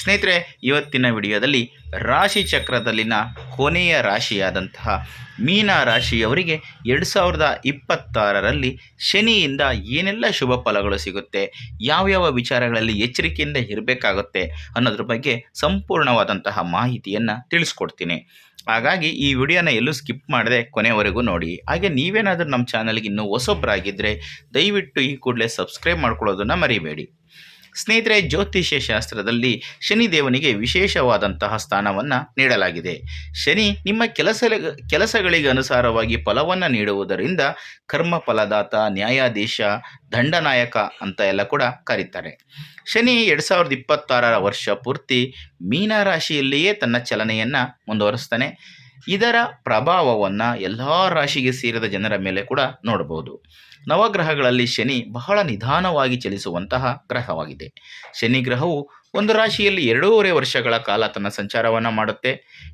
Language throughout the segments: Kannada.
ಸ್ನೇಹಿತರೆ, ಇವತ್ತಿನ ವಿಡಿಯೋದಲ್ಲಿ ರಾಶಿ ಚಕ್ರದಲ್ಲಿನ ಕೊನೆಯ ರಾಶಿಯಾದಂತಹ ಮೀನ ರಾಶಿಯವರಿಗೆ ಎರಡು ಸಾವಿರದ ಇಪ್ಪತ್ತಾರರಲ್ಲಿ ಶನಿಯಿಂದ ಏನೆಲ್ಲ ಶುಭ ಫಲಗಳು ಸಿಗುತ್ತೆ, ಯಾವ್ಯಾವ ವಿಚಾರಗಳಲ್ಲಿ ಎಚ್ಚರಿಕೆಯಿಂದ ಇರಬೇಕಾಗುತ್ತೆ ಅನ್ನೋದ್ರ ಬಗ್ಗೆ ಸಂಪೂರ್ಣವಾದಂತಹ ಮಾಹಿತಿಯನ್ನು ತಿಳಿಸ್ಕೊಡ್ತೀನಿ. ಹಾಗಾಗಿ ಈ ವಿಡಿಯೋನ ಎಲ್ಲೂ ಸ್ಕಿಪ್ ಮಾಡದೆ ಕೊನೆವರೆಗೂ ನೋಡಿ. ಹಾಗೆ ನೀವೇನಾದರೂ ನಮ್ಮ ಚಾನಲ್ಗೆ ಇನ್ನೂ ಹೊಸೊಬ್ಬರಾಗಿದ್ದರೆ ದಯವಿಟ್ಟು ಈ ಕೂಡಲೇ ಸಬ್ಸ್ಕ್ರೈಬ್ ಮಾಡ್ಕೊಳ್ಳೋದನ್ನು ಮರಿಬೇಡಿ. ಸ್ನೇಹಿತರೆ, ಜ್ಯೋತಿಷ್ಯ ಶಾಸ್ತ್ರದಲ್ಲಿ ಶನಿದೇವನಿಗೆ ವಿಶೇಷವಾದಂತಹ ಸ್ಥಾನವನ್ನು ನೀಡಲಾಗಿದೆ. ಶನಿ ನಿಮ್ಮ ಕೆಲಸ ಕೆಲಸಗಳಿಗೆ ಅನುಸಾರವಾಗಿ ಫಲವನ್ನು ನೀಡುವುದರಿಂದ ಕರ್ಮ ಫಲದಾತ ನ್ಯಾಯಾಧೀಶ, ದಂಡನಾಯಕ ಅಂತ ಎಲ್ಲ ಕೂಡ ಕರೀತಾರೆ. ಶನಿ ಎರಡು ಸಾವಿರದ ಇಪ್ಪತ್ತಾರರ ವರ್ಷ ಪೂರ್ತಿ ಮೀನ ರಾಶಿಯಲ್ಲಿಯೇ ತನ್ನ ಚಲನೆಯನ್ನು ಮುಂದುವರಿಸ್ತಾನೆ. ಇದರ ಪ್ರಭಾವವನ್ನು ಎಲ್ಲ ರಾಶಿಗೆ ಸೇರಿದ ಜನರ ಮೇಲೆ ಕೂಡ ನೋಡಬಹುದು. ನವಗ್ರಹಗಳಲ್ಲಿ ಶನಿ ಬಹಳ ನಿಧಾನವಾಗಿ ಚಲಿಸುವಂತಹ ಗ್ರಹವಾಗಿದೆ. ಶನಿ ಗ್ರಹವು ಒಂದು ರಾಶಿಯಲ್ಲಿ ಎರಡೂವರೆ ವರ್ಷಗಳ ಕಾಲ ತನ್ನ ಸಂಚಾರವನ್ನು ಮಾಡುತ್ತೆ.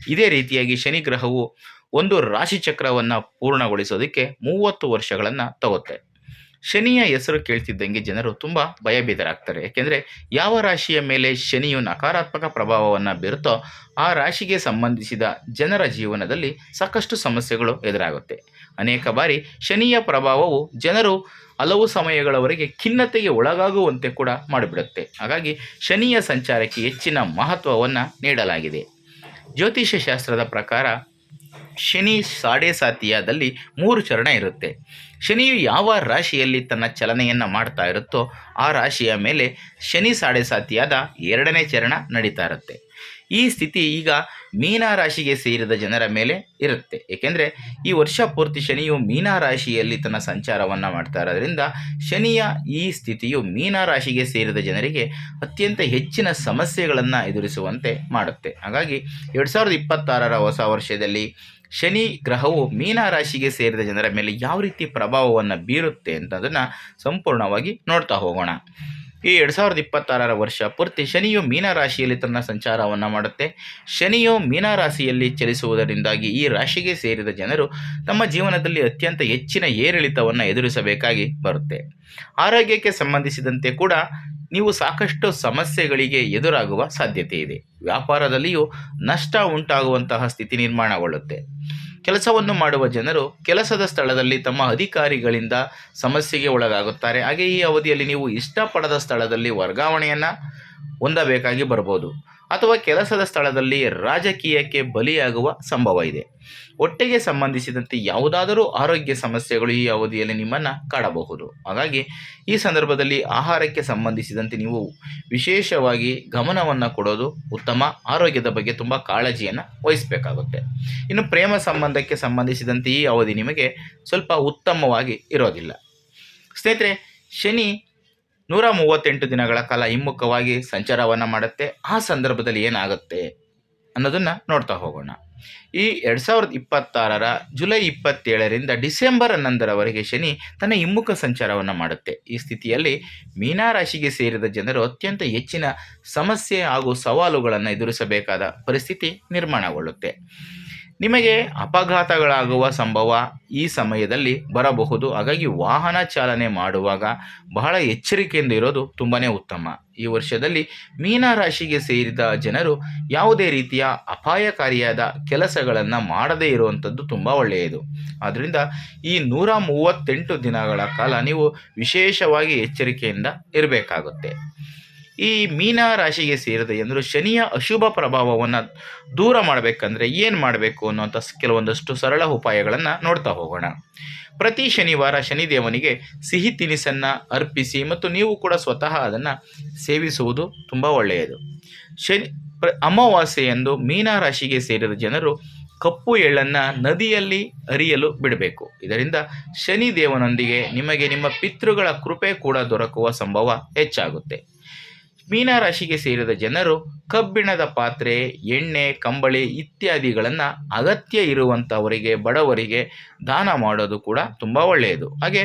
ಇದೇ ರೀತಿಯಾಗಿ ಶನಿ ಗ್ರಹವು ಒಂದು ರಾಶಿ ಚಕ್ರವನ್ನು ಪೂರ್ಣಗೊಳಿಸೋದಕ್ಕೆ ಮೂವತ್ತು ವರ್ಷಗಳನ್ನು ತಗುತ್ತೆ. ಶನಿಯ ಹೆಸರು ಕೇಳ್ತಿದ್ದಂಗೆ ಜನರು ತುಂಬ ಭಯಭೀತರಾಗ್ತಾರೆ. ಏಕೆಂದರೆ ಯಾವ ರಾಶಿಯ ಮೇಲೆ ಶನಿಯು ನಕಾರಾತ್ಮಕ ಪ್ರಭಾವವನ್ನು ಬೀರುತ್ತೋ ಆ ರಾಶಿಗೆ ಸಂಬಂಧಿಸಿದ ಜನರ ಜೀವನದಲ್ಲಿ ಸಾಕಷ್ಟು ಸಮಸ್ಯೆಗಳು ಎದುರಾಗುತ್ತೆ. ಅನೇಕ ಬಾರಿ ಶನಿಯ ಪ್ರಭಾವವು ಜನರು ಹಲವು ಸಮಯಗಳವರೆಗೆ ಖಿನ್ನತೆಗೆ ಒಳಗಾಗುವಂತೆ ಕೂಡ ಮಾಡಿಬಿಡುತ್ತೆ. ಹಾಗಾಗಿ ಶನಿಯ ಸಂಚಾರಕ್ಕೆ ಹೆಚ್ಚಿನ ಮಹತ್ವವನ್ನು ನೀಡಲಾಗಿದೆ. ಜ್ಯೋತಿಷ್ಯ ಶಾಸ್ತ್ರದ ಪ್ರಕಾರ ಶನಿ ಸಾಡೆ ಸಾತಿಯಾದಲ್ಲಿ ಮೂರು ಚರಣ ಇರುತ್ತೆ. ಶನಿಯು ಯಾವ ರಾಶಿಯಲ್ಲಿ ತನ್ನ ಚಲನೆಯನ್ನು ಮಾಡ್ತಾ ಇರುತ್ತೋ ಆ ರಾಶಿಯ ಮೇಲೆ ಶನಿ ಸಾಡೆ ಸಾತಿಯಾದ ಎರಡನೇ ಚರಣ ನಡೀತಾ ಇರುತ್ತೆ. ಈ ಸ್ಥಿತಿ ಈಗ ಮೀನ ರಾಶಿಗೆ ಸೇರಿದ ಜನರ ಮೇಲೆ ಇರುತ್ತೆ. ಏಕೆಂದರೆ ಈ ವರ್ಷ ಪೂರ್ತಿ ಶನಿಯು ಮೀನ ರಾಶಿಯಲ್ಲಿ ತನ್ನ ಸಂಚಾರವನ್ನು ಮಾಡ್ತಾ ಇರೋದ್ರಿಂದ ಶನಿಯ ಈ ಸ್ಥಿತಿಯು ಮೀನ ರಾಶಿಗೆ ಸೇರಿದ ಜನರಿಗೆ ಅತ್ಯಂತ ಹೆಚ್ಚಿನ ಸಮಸ್ಯೆಗಳನ್ನು ಎದುರಿಸುವಂತೆ ಮಾಡುತ್ತೆ. ಹಾಗಾಗಿ ಎರಡು ಸಾವಿರದ ಇಪ್ಪತ್ತಾರರ ಹೊಸ ವರ್ಷದಲ್ಲಿ ಶನಿ ಗ್ರಹವು ಮೀನ ರಾಶಿಗೆ ಸೇರಿದ ಜನರ ಮೇಲೆ ಯಾವ ರೀತಿ ಪ್ರಭಾವವನ್ನು ಬೀರುತ್ತೆ ಅಂತದನ್ನು ಸಂಪೂರ್ಣವಾಗಿ ನೋಡ್ತಾ ಹೋಗೋಣ. ಈ ಎರಡು ಸಾವಿರದ ಇಪ್ಪತ್ತಾರರ ವರ್ಷ ಪೂರ್ತಿ ಶನಿಯು ಮೀನ ರಾಶಿಯಲ್ಲಿ ತನ್ನ ಸಂಚಾರವನ್ನು ಮಾಡುತ್ತೆ. ಶನಿಯು ಮೀನ ರಾಶಿಯಲ್ಲಿ ಚಲಿಸುವುದರಿಂದಾಗಿ ಈ ರಾಶಿಗೆ ಸೇರಿದ ಜನರು ತಮ್ಮ ಜೀವನದಲ್ಲಿ ಅತ್ಯಂತ ಹೆಚ್ಚಿನ ಏರಿಳಿತವನ್ನು ಎದುರಿಸಬೇಕಾಗಿ ಬರುತ್ತೆ. ಆರೋಗ್ಯಕ್ಕೆ ಸಂಬಂಧಿಸಿದಂತೆ ಕೂಡ ನೀವು ಸಾಕಷ್ಟು ಸಮಸ್ಯೆಗಳಿಗೆ ಎದುರಾಗುವ ಸಾಧ್ಯತೆ ಇದೆ. ವ್ಯಾಪಾರದಲ್ಲಿಯೂ ನಷ್ಟ ಉಂಟಾಗುವಂತಹ ಸ್ಥಿತಿ ನಿರ್ಮಾಣಗೊಳ್ಳುತ್ತೆ. ಕೆಲಸವನ್ನು ಮಾಡುವ ಜನರು ಕೆಲಸದ ಸ್ಥಳದಲ್ಲಿ ತಮ್ಮ ಅಧಿಕಾರಿಗಳಿಂದ ಸಮಸ್ಯೆಗೆ ಒಳಗಾಗುತ್ತಾರೆ. ಹಾಗೆ ಈ ಅವಧಿಯಲ್ಲಿ ನೀವು ಇಷ್ಟಪಡದ ಸ್ಥಳದಲ್ಲಿ ವರ್ಗಾವಣೆಯನ್ನು ಹೊಂದಬೇಕಾಗಿ ಬರ್ಬೋದು. ಅಥವಾ ಕೆಲಸದ ಸ್ಥಳದಲ್ಲಿ ರಾಜಕೀಯಕ್ಕೆ ಬಲಿಯಾಗುವ ಸಂಭವ ಇದೆ. ಹೊಟ್ಟೆಗೆ ಸಂಬಂಧಿಸಿದಂತೆ ಯಾವುದಾದರೂ ಆರೋಗ್ಯ ಸಮಸ್ಯೆಗಳು ಈ ಅವಧಿಯಲ್ಲಿ ನಿಮ್ಮನ್ನು ಕಾಡಬಹುದು. ಹಾಗಾಗಿ ಈ ಸಂದರ್ಭದಲ್ಲಿ ಆಹಾರಕ್ಕೆ ಸಂಬಂಧಿಸಿದಂತೆ ನೀವು ವಿಶೇಷವಾಗಿ ಗಮನವನ್ನು ಕೊಡೋದು ಉತ್ತಮ. ಆರೋಗ್ಯದ ಬಗ್ಗೆ ತುಂಬ ಕಾಳಜಿಯನ್ನು ವಹಿಸಬೇಕಾಗುತ್ತೆ. ಇನ್ನು ಪ್ರೇಮ ಸಂಬಂಧಕ್ಕೆ ಸಂಬಂಧಿಸಿದಂತೆ ಈ ಅವಧಿ ನಿಮಗೆ ಸ್ವಲ್ಪ ಉತ್ತಮವಾಗಿ ಇರೋದಿಲ್ಲ. ಸ್ನೇಹಿತರೆ, ಶನಿ ನೂರ ಮೂವತ್ತೆಂಟು ದಿನಗಳ ಕಾಲ ಹಿಮ್ಮುಖವಾಗಿ ಸಂಚಾರವನ್ನು ಮಾಡುತ್ತೆ. ಆ ಸಂದರ್ಭದಲ್ಲಿ ಏನಾಗುತ್ತೆ ಅನ್ನೋದನ್ನು ನೋಡ್ತಾ ಹೋಗೋಣ. ಈ ಎರಡು ಸಾವಿರದ ಇಪ್ಪತ್ತಾರರ ಜುಲೈ ಇಪ್ಪತ್ತೇಳರಿಂದ ಡಿಸೆಂಬರ್ ಹನ್ನೊಂದರವರೆಗೆ ಶನಿ ತನ್ನ ಹಿಮ್ಮುಖ ಸಂಚಾರವನ್ನು ಮಾಡುತ್ತೆ. ಈ ಸ್ಥಿತಿಯಲ್ಲಿ ಮೀನಾರಾಶಿಗೆ ಸೇರಿದ ಜನರು ಅತ್ಯಂತ ಹೆಚ್ಚಿನ ಸಮಸ್ಯೆ ಹಾಗೂ ಸವಾಲುಗಳನ್ನು ಎದುರಿಸಬೇಕಾದ ಪರಿಸ್ಥಿತಿ ನಿರ್ಮಾಣಗೊಳ್ಳುತ್ತೆ. ನಿಮಗೆ ಅಪಘಾತಗಳಾಗುವ ಸಂಭವ ಈ ಸಮಯದಲ್ಲಿ ಬರಬಹುದು. ಹಾಗಾಗಿ ವಾಹನ ಚಾಲನೆ ಮಾಡುವಾಗ ಬಹಳ ಎಚ್ಚರಿಕೆಯಿಂದ ಇರೋದು ತುಂಬಾ ಉತ್ತಮ. ಈ ವರ್ಷದಲ್ಲಿ ಮೀನ ರಾಶಿಗೆ ಸೇರಿದ ಜನರು ಯಾವುದೇ ರೀತಿಯ ಅಪಾಯಕಾರಿಯಾದ ಕೆಲಸಗಳನ್ನು ಮಾಡದೇ ಇರುವಂಥದ್ದು ತುಂಬ ಒಳ್ಳೆಯದು. ಆದ್ದರಿಂದ ಈ ನೂರ ಮೂವತ್ತೆಂಟು ದಿನಗಳ ಕಾಲ ನೀವು ವಿಶೇಷವಾಗಿ ಎಚ್ಚರಿಕೆಯಿಂದ ಇರಬೇಕಾಗುತ್ತೆ. ಈ ಮೀನ ರಾಶಿಗೆ ಸೇರಿದೆ ಎಂದರು ಶನಿಯ ಅಶುಭ ಪ್ರಭಾವವನ್ನು ದೂರ ಮಾಡಬೇಕಂದ್ರೆ ಏನು ಮಾಡಬೇಕು ಅನ್ನುವಂಥ ಕೆಲವೊಂದಷ್ಟು ಸರಳ ಉಪಾಯಗಳನ್ನು ನೋಡ್ತಾ ಹೋಗೋಣ. ಪ್ರತಿ ಶನಿವಾರ ಶನಿದೇವನಿಗೆ ಸಿಹಿ ತಿನಿಸನ್ನು ಅರ್ಪಿಸಿ ಮತ್ತು ನೀವು ಕೂಡ ಸ್ವತಃ ಅದನ್ನು ಸೇವಿಸುವುದು ತುಂಬ ಒಳ್ಳೆಯದು. ಶನಿ ಪ್ರ ಅಮಾವಾಸ್ಯೆಯಂದು ಮೀನ ರಾಶಿಗೆ ಸೇರಿದ ಜನರು ಕಪ್ಪು ಎಳ್ಳನ್ನು ನದಿಯಲ್ಲಿ ಅರಿಯಲು ಬಿಡಬೇಕು. ಇದರಿಂದ ಶನಿದೇವನೊಂದಿಗೆ ನಿಮಗೆ ನಿಮ್ಮ ಪಿತೃಗಳ ಕೃಪೆ ಕೂಡ ದೊರಕುವ ಸಂಭವ ಹೆಚ್ಚಾಗುತ್ತೆ. ಮೀನ ರಾಶಿಗೆ ಸೇರಿದ ಜನರು ಕಬ್ಬಿಣದ ಪಾತ್ರೆ, ಎಣ್ಣೆ, ಕಂಬಳಿ ಇತ್ಯಾದಿಗಳನ್ನು ಅಗತ್ಯ ಇರುವಂಥವರಿಗೆ ಬಡವರಿಗೆ ದಾನ ಮಾಡೋದು ಕೂಡ ತುಂಬ ಒಳ್ಳೆಯದು. ಹಾಗೆ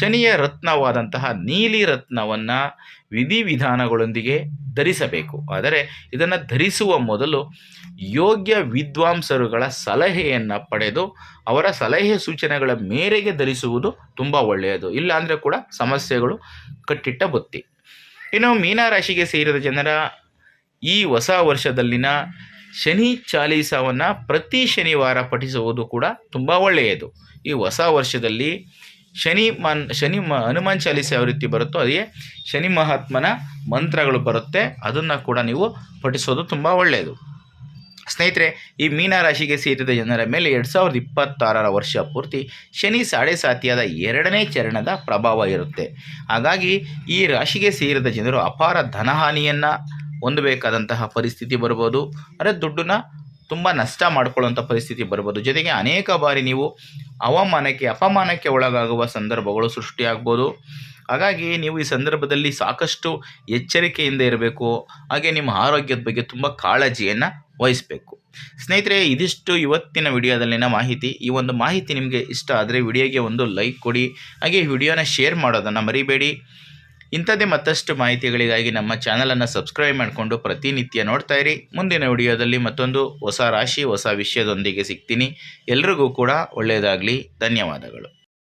ಶನಿಯ ರತ್ನವಾದಂತಹ ನೀಲಿ ರತ್ನವನ್ನು ವಿಧಿವಿಧಾನಗಳೊಂದಿಗೆ ಧರಿಸಬೇಕು. ಆದರೆ ಇದನ್ನು ಧರಿಸುವ ಮೊದಲು ಯೋಗ್ಯ ವಿದ್ವಾಂಸರುಗಳ ಸಲಹೆಯನ್ನು ಪಡೆದು ಅವರ ಸಲಹೆ ಸೂಚನೆಗಳ ಮೇರೆಗೆ ಧರಿಸುವುದು ತುಂಬ ಒಳ್ಳೆಯದು. ಇಲ್ಲಾಂದರೆ ಕೂಡ ಸಮಸ್ಯೆಗಳು ಕಟ್ಟಿಟ್ಟ ಬುತ್ತಿ. ಇನ್ನು ಮೀನರಾಶಿಗೆ ಸೇರಿದ ಜನರ ಈ ಹೊಸ ವರ್ಷದಲ್ಲಿನ ಶನಿ ಚಾಲೀಸವನ್ನು ಪ್ರತಿ ಶನಿವಾರ ಪಠಿಸುವುದು ಕೂಡ ತುಂಬ ಒಳ್ಳೆಯದು. ಈ ಹೊಸ ವರ್ಷದಲ್ಲಿ ಶನಿ ಮನ್, ಶನಿ ಮ, ಹನುಮಾನ್ ಚಾಲೀಸ ಯಾವ ರೀತಿ ಬರುತ್ತೋ ಅದೇ ಶನಿ ಮಹಾತ್ಮನ ಮಂತ್ರಗಳು ಬರುತ್ತೆ. ಅದನ್ನು ಕೂಡ ನೀವು ಪಠಿಸೋದು ತುಂಬ ಒಳ್ಳೆಯದು. ಸ್ನೇಹಿತರೆ, ಈ ಮೀನ ರಾಶಿಗೆ ಸೇರಿದ ಜನರ ಮೇಲೆ ಎರಡು ಸಾವಿರದ ಇಪ್ಪತ್ತಾರರ ವರ್ಷ ಪೂರ್ತಿ ಶನಿ ಸಾಡೆ ಸಾತಿಯಾದ ಎರಡನೇ ಚರಣದ ಪ್ರಭಾವ ಇರುತ್ತೆ. ಹಾಗಾಗಿ ಈ ರಾಶಿಗೆ ಸೇರಿದ ಜನರು ಅಪಾರ ಧನಹಾನಿಯನ್ನು ಹೊಂದಬೇಕಾದಂತಹ ಪರಿಸ್ಥಿತಿ ಬರ್ಬೋದು ಅಂದರೆ ದುಡ್ಡನ್ನ ತುಂಬ ನಷ್ಟ ಮಾಡ್ಕೊಳ್ಳುವಂಥ ಪರಿಸ್ಥಿತಿ ಬರ್ಬೋದು ಜೊತೆಗೆ ಅನೇಕ ಬಾರಿ ನೀವು ಅವಮಾನಕ್ಕೆ ಅಪಮಾನಕ್ಕೆ ಒಳಗಾಗುವ ಸಂದರ್ಭಗಳು ಸೃಷ್ಟಿಯಾಗ್ಬೋದು. ಹಾಗಾಗಿ ನೀವು ಈ ಸಂದರ್ಭದಲ್ಲಿ ಸಾಕಷ್ಟು ಎಚ್ಚರಿಕೆಯಿಂದ ಇರಬೇಕು. ಹಾಗೆ ನಿಮ್ಮ ಆರೋಗ್ಯದ ಬಗ್ಗೆ ತುಂಬ ಕಾಳಜಿಯನ್ನು ವಹಿಸಬೇಕು. ಸ್ನೇಹಿತರೆ, ಇದಿಷ್ಟು ಇವತ್ತಿನ ವಿಡಿಯೋದಲ್ಲಿನ ಮಾಹಿತಿ. ಈ ಒಂದು ಮಾಹಿತಿ ನಿಮಗೆ ಇಷ್ಟ ಆದರೆ ವಿಡಿಯೋಗೆ ಒಂದು ಲೈಕ್ ಕೊಡಿ, ಹಾಗೆ ವಿಡಿಯೋನ ಶೇರ್ ಮಾಡೋದನ್ನು ಮರಿಬೇಡಿ. ಇಂಥದ್ದೇ ಮತ್ತಷ್ಟು ಮಾಹಿತಿಗಳಿಗಾಗಿ ನಮ್ಮ ಚಾನಲನ್ನು ಸಬ್ಸ್ಕ್ರೈಬ್ ಮಾಡಿಕೊಂಡು ಪ್ರತಿನಿತ್ಯ ನೋಡ್ತಾ ಇರಿ. ಮುಂದಿನ ವಿಡಿಯೋದಲ್ಲಿ ಮತ್ತೊಂದು ಹೊಸ ರಾಶಿ, ಹೊಸ ವಿಷಯದೊಂದಿಗೆ ಸಿಗ್ತೀನಿ. ಎಲ್ರಿಗೂ ಕೂಡ ಒಳ್ಳೆಯದಾಗಲಿ. ಧನ್ಯವಾದಗಳು.